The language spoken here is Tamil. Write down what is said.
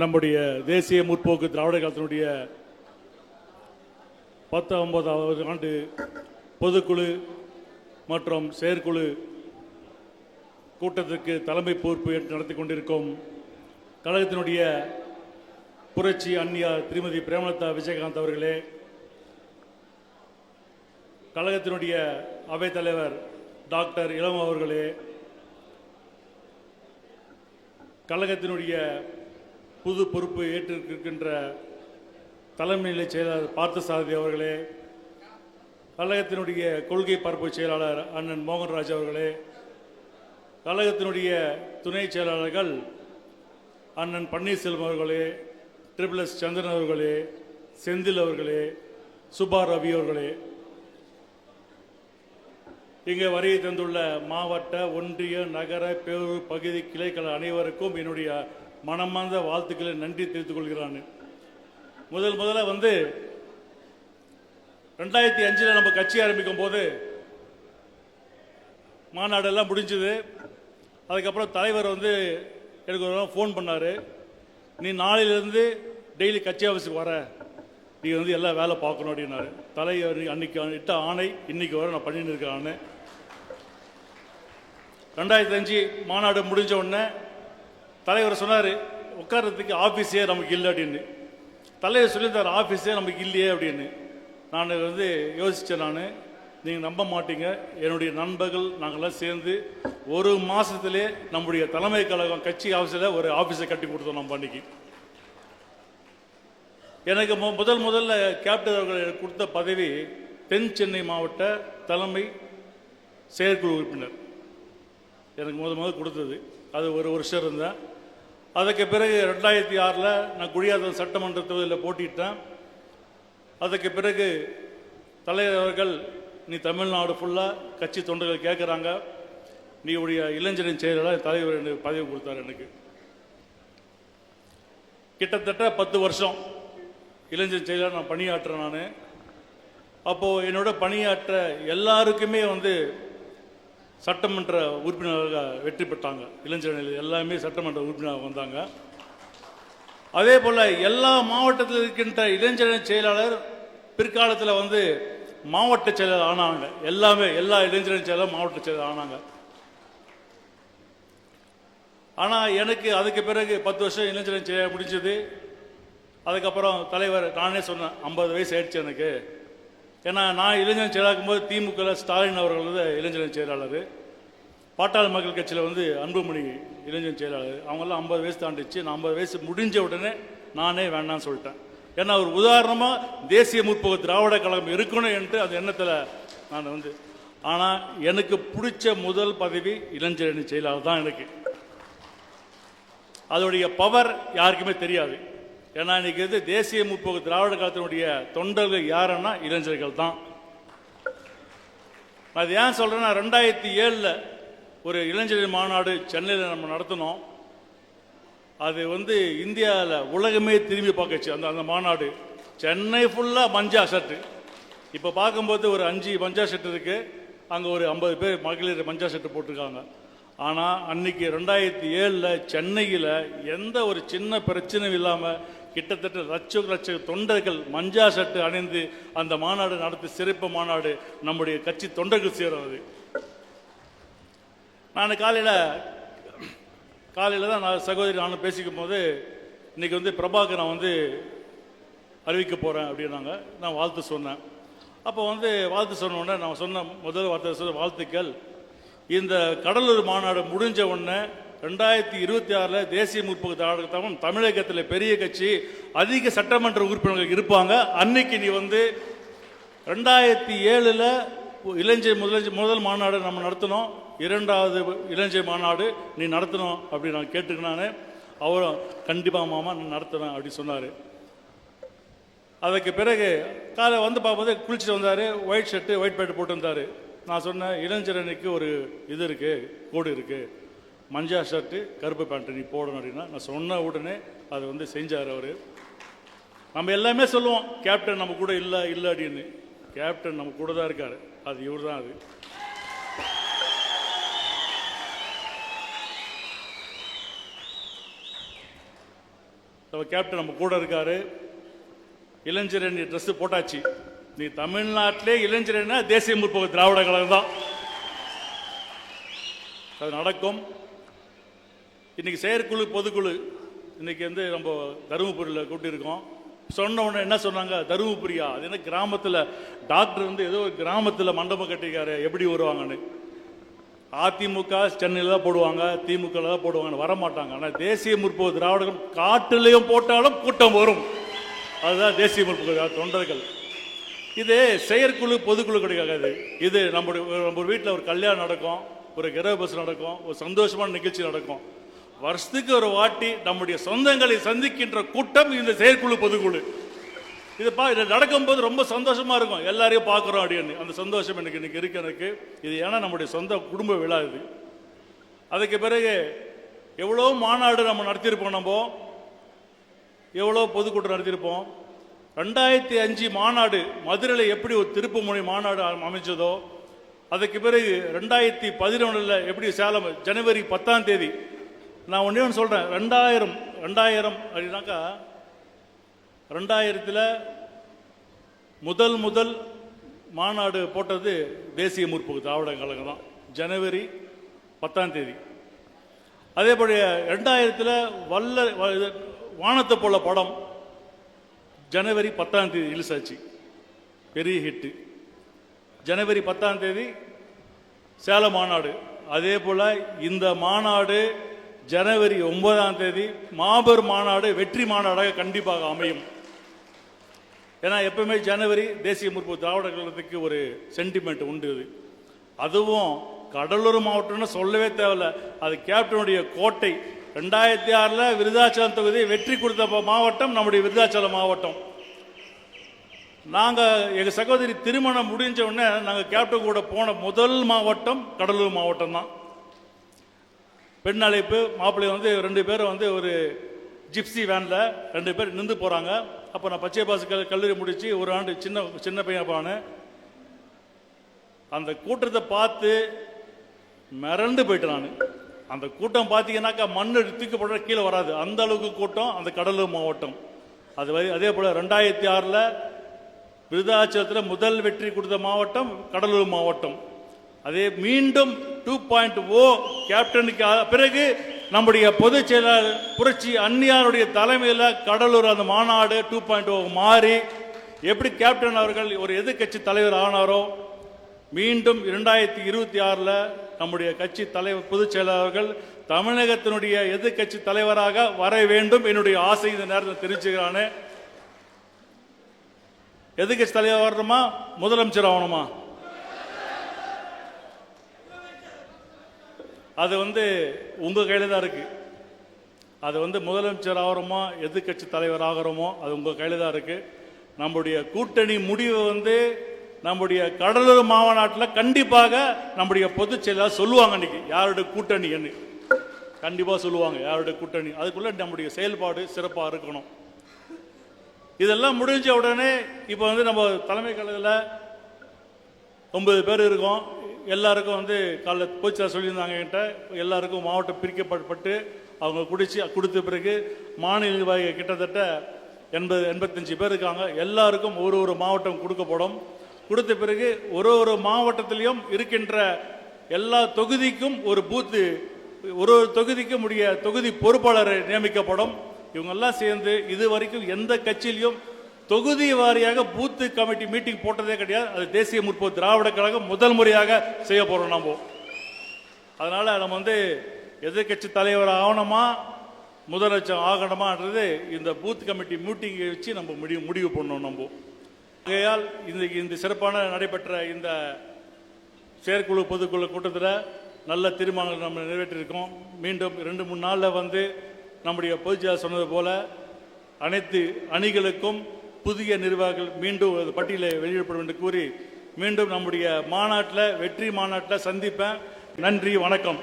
நம்முடைய தேசிய முற்போக்கு திராவிட கழகத்தினுடைய பத்தொன்பதாவது ஆண்டு பொதுக்குழு மற்றும் செயற்குழு கூட்டத்திற்கு தலைமை பொறுப்பு ஏற்று நடத்தி கொண்டிருக்கும் கழகத்தினுடைய புரட்சி அந்நியார் திருமதி பிரேமலதா விஜயகாந்த் அவர்களே கழகத்தினுடைய அவைத்தலைவர் டாக்டர் இளம் அவர்களே கழகத்தினுடைய புது பொறுப்பு ஏற்றிருக்கின்ற தலைமை நிலை செயலாளர் பார்த்தசாரதி அவர்களே கழகத்தினுடைய கொள்கை பரப்பு செயலாளர் அண்ணன் மோகன்ராஜ் அவர்களே கழகத்தினுடைய துணை செயலாளர்கள் அண்ணன் பன்னீர்செல்வம் அவர்களே ட்ரிபிள் எஸ் சந்திரன் அவர்களே செந்தில் அவர்களே சுபா ரவி அவர்களே. இங்கே வரையை தந்துள்ள மாவட்ட ஒன்றிய நகர பேரூர் பகுதி கிளைகள் அனைவருக்கும் என்னுடைய மனமார்ந்த வாழ்த்துக்களை நன்றி தெரிவித்துக் கொள்கிறான். முதல் முதல்ல வந்து ரெண்டாயிரத்தி அஞ்சில் நம்ம கட்சி ஆரம்பிக்கும் போது மாநாடெல்லாம் முடிஞ்சுது. அதுக்கப்புறம் தலைவர் வந்து எனக்கு ஒரு ஃபோன் பண்ணார். நீ நாளையிலேருந்து டெய்லி கட்சி ஆஃபீஸுக்கு வர. நீ வந்து எல்லா வேலை பார்க்கணும் அப்படின்னாரு. தலைவர் அன்னைக்கு இட்ட ஆணை இன்னைக்கு வர நான் பண்ணிட்டு இருக்கான்னு ரெண்டாயிரத்தி அஞ்சு மாநாடு முடிஞ்ச உடனே தலைவர் சொன்னார் உட்கார்றதுக்கு ஆஃபீஸே நமக்கு இல்லை அப்படின்னு. தலைவர் சொல்லியிருந்தார் ஆஃபீஸே நமக்கு இல்லையே அப்படின்னு. நான் வந்து யோசித்தேன் நான். நீங்கள் நம்ப மாட்டீங்க. என்னுடைய நண்பர்கள் நாங்கள்லாம் சேர்ந்து ஒரு மாதத்துலேயே நம்முடைய தலைமை கழகம் கட்சி ஆஃபீஸில் ஒரு ஆஃபீஸை கட்டி கொடுத்தோம் நம்ம அன்னைக்கு. எனக்கு முதல் முதல்ல கேப்டன் அவர்கள் எனக்கு கொடுத்த பதவி தென் சென்னை மாவட்ட தலைமை செயற்குழு உறுப்பினர். எனக்கு முதல் முதல் கொடுத்தது. அது ஒரு வருஷம் இருந்தேன் அதுக்கு பிறகு ரெண்டாயிரத்தி ஆறில் நான் குடியாத்தம் சட்டமன்ற தொகுதியில் போட்டிட்டேன் அதுக்கு பிறகு தலைவர் அவர்கள் நீ தமிழ்நாடு ஃபுல்லாக கட்சி தொண்டர்கள் கேட்குறாங்க நீ உடைய இளைஞரின் செயலாளர் தலைவர் எனக்கு பதவி கொடுத்தாரு எனக்கு. கிட்டத்தட்ட பத்து வருஷம் இளைஞர் செயலாளர் நான் பணியாற்றுறேன் நான். அப்போது என்னோட பணியாற்ற எல்லாருக்குமே வந்து சட்டமன்ற உறுப்பினராக வெற்றி பெற்றாங்க. இளைஞர்கள் எல்லாமே சட்டமன்ற உறுப்பினராக வந்தாங்க. அதே போல் எல்லா மாவட்டத்தில் இருக்கின்ற இளைஞரணி செயலாளர் பிற்காலத்தில் வந்து மாவட்ட செயலர் ஆனாங்க. எல்லாமே எல்லா இளைஞரணி செயலர் மாவட்ட செயலர் ஆனாங்க. ஆனால் எனக்கு அதுக்கு பிறகு பத்து வருஷம் இளைஞரணி செயலர் முடிஞ்சது. அதுக்கப்புறம் தலைவர் நானே சொன்னேன் ஐம்பது வயசு ஆயிடுச்சு எனக்கு. ஏன்னா நான் இளைஞர் செயலாக்கும் போது திமுக ஸ்டாலின் அவர்கள் வந்து இளைஞர் செயலாளர். பாட்டாளி மக்கள் கட்சியில் வந்து அன்புமணி இளைஞர் செயலாளர். அவங்கெல்லாம் ஐம்பது வயசு தாண்டிச்சு நான் ஐம்பது வயசு முடிஞ்ச உடனே நானே வேண்டாம்னு சொல்லிட்டேன். ஏன்னா ஒரு உதாரணமாக தேசிய முற்போக்கு திராவிட கழகம் இருக்கணும் என்று அந்த எண்ணத்தில் நான் வந்து ஆனால் எனக்கு பிடிச்ச முதல் பதவி இளைஞரணி செயலாளர் தான் எனக்கு. அதோடைய பவர் யாருக்குமே தெரியாது. ஏன்னா இன்னைக்கு வந்து தேசிய முற்போக்கு திராவிட காலத்தினுடைய தொண்டர்கள் யாருன்னா இளைஞர்கள் தான். அது ஏன் சொல்கிறேன்னா ரெண்டாயிரத்தி ஏழில் ஒரு இளைஞர்கள் மாநாடு சென்னையில் நம்ம நடத்தினோம். அது வந்து இந்தியாவில் உலகமே திரும்பி பார்க்கச்சு அந்த அந்த மாநாடு. சென்னை ஃபுல்லாக மஞ்சா ஷர்ட்டு இப்போ பார்க்கும்போது ஒரு அஞ்சு மஞ்சா ஷர்ட் இருக்குது அங்கே ஒரு ஐம்பது பேர் மகளிர் மஞ்சா ஷர்ட் போட்டிருக்காங்க. ஆனால் அன்னைக்கு ரெண்டாயிரத்தி ஏழில் சென்னையில் எந்த ஒரு சின்ன பிரச்சனையும் இல்லாமல் கிட்டத்தட்ட லட்ச லட்ச தொண்டர்கள் மஞ்சா சட்டு அணிந்து அந்த மாநாடு நடத்தி சிறப்பு மாநாடு நம்முடைய கட்சி தொண்டர்கள் சேரும் அது நான் காலையில் காலையில் தான் நான் சகோதரி நானும் பேசிக்கும் போது இன்னைக்கு வந்து பிரபாகரன் வந்து அறிவிக்க போகிறேன் அப்படின்னாங்க. நான் வாழ்த்து சொன்னேன். அப்போ வந்து வாழ்த்து சொன்ன உடனே நான் சொன்ன முதல் வார்த்தை சொன்ன வாழ்த்துக்கள் இந்த கடலூர் மாநாடு முடிஞ்ச உடனே ரெண்டாயிரத்தி இருபத்தி ஆறில் தேசிய முற்போக்கு திராவிட தமிழகத்தில் பெரிய கட்சி அதிக சட்டமன்ற உறுப்பினர்கள் இருப்பாங்க. அன்னைக்கு நீ வந்து ரெண்டாயிரத்தி ஏழில் இளைஞர் முதல் முதல் மாநாடு நம்ம நடத்தினோம். இரண்டாவது இளைஞர் மாநாடு நீ நடத்தணும் அப்படி நான் கேட்டுக்கினானே அவரும் கண்டிப்பாக மாமா நான் நடத்துவேன் அப்படி சொன்னார். அதுக்கு பிறகு காலை வந்து பார்க்கும்போது குளிச்சுட்டு வந்தார். ஒயிட் ஷர்ட்டு ஒயிட் பேண்ட் போட்டு வந்தார். நான் சொன்னேன் இளைஞரனுக்கு ஒரு இது இருக்குது கோடு இருக்குது மஞ்சா ஷர்ட்டு கருப்பு பேண்ட்டு நீ போடணும் அப்படின்னா நான் சொன்ன உடனே அதை வந்து செஞ்சார் அவர். நம்ம எல்லாமே சொல்லுவோம் கேப்டன் நம்ம கூட இல்லை இல்லை அப்படின்னு. கேப்டன் நம்ம கூட தான் இருக்கார். அது இவர் தான் அது. நம்ம கேப்டன் நம்ம கூட இருக்காரு. நீ ட்ரெஸ்ஸு போட்டாச்சு. நீ தமிழ்நாட்டிலே இளைஞரன்னா தேசிய முற்போக்கு திராவிட கழகம் தான். அது நடக்கும். இன்னைக்கு செயற்குழு பொதுக்குழு. இன்னைக்கு வந்து நம்ம தருமபுரியில் கூட்டியிருக்கோம். சொன்ன உடனே என்ன சொன்னாங்க? தருமபுரியா? அது என்ன கிராமத்தில்? டாக்டர் வந்து ஏதோ ஒரு கிராமத்தில் மண்டபம் கட்டிக்காரு எப்படி வருவாங்கன்னு? அதிமுக சென்னையில் தான் போடுவாங்க. திமுக தான் போடுவாங்கன்னு. வர மாட்டாங்க ஆனால் தேசிய முற்போக்கு திராவிடர்கள் காட்டுலையும் போட்டாலும் கூட்டம் வரும். அதுதான் தேசிய முற்போக்கு தொண்டர்கள். இது செயற்குழு பொதுக்குழு கிடைக்காது இது நம்முடைய நம்ம வீட்டில் ஒரு கல்யாணம் நடக்கும். ஒரு கிரக பஸ் நடக்கும். ஒரு சந்தோஷமான நிகழ்ச்சி நடக்கும். வருஷத்துக்கு ஒரு வாட்டி நம்முடைய சொந்தங்களை சந்திக்கின்ற கூட்டம் இந்த செயற்குழு பொதுக்குழு. இது பா இது நடக்கும்போது ரொம்ப சந்தோஷமா இருக்கும். எல்லாரையும் பார்க்குறோம் அப்படின்னு. அந்த சந்தோஷம் எனக்கு இன்னைக்கு இருக்கு எனக்கு. இது ஏன்னா நம்முடைய சொந்த குடும்ப விழா இது. அதுக்கு பிறகு எவ்வளோ மாநாடு நம்ம நடத்தியிருப்போம் நம்ம? எவ்வளோ பொதுக்கூட்டம் நடத்தியிருப்போம்? ரெண்டாயிரத்தி அஞ்சு மாநாடு மதுரையில் எப்படி ஒரு திருப்புமுனை மாநாடு அமைச்சதோ அதுக்கு பிறகு ரெண்டாயிரத்தி பதினொன்றில் எப்படி சேலம் ஜனவரி பத்தாம் தேதி நான் ஒன்றே ஒன்று சொல்கிறேன் ரெண்டாயிரம் ரெண்டாயிரம் அப்படின்னாக்கா ரெண்டாயிரத்தில் முதல் முதல் மாநாடு போட்டது தேசிய முற்போக்கு திராவிட கழகம் தான். ஜனவரி பத்தாம் தேதி. அதே போல ரெண்டாயிரத்தில் வல்ல வ- இது வானத்தை போல படம் ஜனவரி பத்தாம் தேதி ரிலீஸ் ஆச்சு. பெரிய ஹிட்டு ஜனவரி பத்தாம் தேதி சேலம் மாநாடு. அதே போல் இந்த மாநாடு ஜனவரி ஒன்பதாம் தேதி மாபெரும் மாநாடு வெற்றி மாநாடாக கண்டிப்பாக அமையும். ஏன்னா எப்பவுமே ஜனவரி தேசிய முற்போக்கு திராவிட கழகத்துக்கு ஒரு சென்டிமெண்ட் உண்டு இது. அதுவும் கடலூர் மாவட்டம்னு சொல்லவே தேவையில்ல. அது கேப்டனுடைய கோட்டை. ரெண்டாயிரத்தி ஆறில் விருதாச்சலம் தொகுதியை வெற்றி கொடுத்த மாவட்டம் நம்முடைய விருதாச்சலம் மாவட்டம். நாங்கள் எங்கள் சகோதரி திருமணம் முடிஞ்ச உடனே நாங்கள் கேப்டன் கூட போன முதல் மாவட்டம் கடலூர் மாவட்டம் தான் பெண் அழைப்பு மாப்பிள்ளை வந்து ரெண்டு பேரும் வந்து ஒரு ஜிப்சி வேனில் ரெண்டு பேர் நின்று போகிறாங்க அப்போ நான் பச்சை பாசு கல் கல்லூரி முடித்து ஒரு ஆண்டு சின்ன சின்ன பையன் பானு அந்த கூட்டத்தை பார்த்து மிரண்டு போயிட்டேன் நான். அந்த கூட்டம் பார்த்தீங்கன்னாக்கா மண் தூக்கி போடுற கீழே வராது. அந்த அளவுக்கு கூட்டம் அந்த கடலூர் மாவட்டம். அது அதே போல் ரெண்டாயிரத்தி ஆறில் விருதாச்சலத்தில் முதல் வெற்றி கொடுத்த மாவட்டம் கடலூர் மாவட்டம். அதே மீண்டும் டூ பாயிண்ட் ஓ கேப்டனுக்கு பிறகு நம்முடைய பொதுச் செயலாளர் புரட்சி அந்நியாருடைய தலைமையில் கடலூர் அந்த மாநாடு டூ பாயிண்ட் ஓ மாறி எப்படி கேப்டன் அவர்கள் ஒரு எதிர்க்கட்சி தலைவர் ஆனாரோ மீண்டும் இரண்டாயிரத்தி இருபத்தி ஆறில் நம்முடைய கட்சி தலைவர் பொதுச் செயலாளர்கள் தமிழகத்தினுடைய எதிர்க்கட்சி தலைவராக வர வேண்டும் என்னுடைய ஆசை இந்த நேரத்தில் தெரிவிச்சுக்கிறானே எதிர்கட்சி தலைவர் வரணுமா முதலமைச்சர் ஆகணுமா? அது வந்து உங்கள் கையில் தான் இருக்குது அது வந்து முதலமைச்சர் ஆகிறோமோ எதிர்க்கட்சி தலைவர் ஆகிறோமோ அது உங்கள் கையில் தான் இருக்குது நம்முடைய கூட்டணி முடிவு வந்து நம்முடைய கடலூர் மாவட்டத்தில் கண்டிப்பாக நம்முடைய பொதுச் செயலாளர் சொல்லுவாங்க அன்றைக்கி யாருடைய கூட்டணி என்று. கண்டிப்பாக சொல்லுவாங்க யாருடைய கூட்டணி. அதுக்குள்ள நம்முடைய செயல்பாடு சிறப்பாக இருக்கணும். இதெல்லாம் முடிஞ்ச உடனே இப்போ வந்து நம்ம தலைமை கழகத்தில் ஒன்பது பேர் இருக்கோம். எல்லாருக்கும் வந்து காலைல போச்சு சொல்லியிருந்தாங்க என்கிட்ட. எல்லாருக்கும் மாவட்டம் பிரிக்கப்பட்டு அவங்க குடிச்சு கொடுத்த பிறகு மாநில நிர்வாகிகள் கிட்டத்தட்ட எண்பது எண்பத்தஞ்சு பேர் இருக்காங்க. எல்லாருக்கும் ஒரு ஒரு மாவட்டம் கொடுக்கப்படும் கொடுத்த பிறகு ஒரு ஒரு மாவட்டத்திலையும் இருக்கின்ற எல்லா தொகுதிக்கும் ஒரு பூத்து ஒரு ஒரு தொகுதிக்கும் உடைய தொகுதி பொறுப்பாளர் நியமிக்கப்படும். இவங்கெல்லாம் சேர்ந்து இது வரைக்கும் எந்த கட்சியிலையும் தொகுதி வாரியாக பூத்து கமிட்டி மீட்டிங் போட்டதே கிடையாது. அது தேசிய முற்போக்கு திராவிட கழகம் முதல் முறையாக செய்ய போறோம் நம்ம அதனால நம்ம வந்து எதிர்க்கட்சி தலைவர் ஆகணுமா முதலமைச்சர் ஆகணுமான்றது இந்த பூத் கமிட்டி மீட்டிங்கை வச்சு நம்ம முடிவு முடிவு பண்ணோம் நம்ம ஆகையால் இந்த இந்த சிறப்பான நடைபெற்ற இந்த செயற்குழு பொதுக்குழு கூட்டத்தில் நல்ல தீர்மானங்கள் நம்ம நிறைவேற்றியிருக்கோம் மீண்டும் ரெண்டு மூணு நாளில் வந்து நம்முடைய பொதுச்செயலாளர் சொன்னது போல அனைத்து அணிகளுக்கும் புதிய நிர்வாகிகள் மீண்டும் ஒரு பட்டியலை வெளியிடப்படும் என்று கூறி மீண்டும் நம்முடைய மாநாட்டில் வெற்றி மாநாட்டில் சந்திப்பேன். நன்றி வணக்கம்.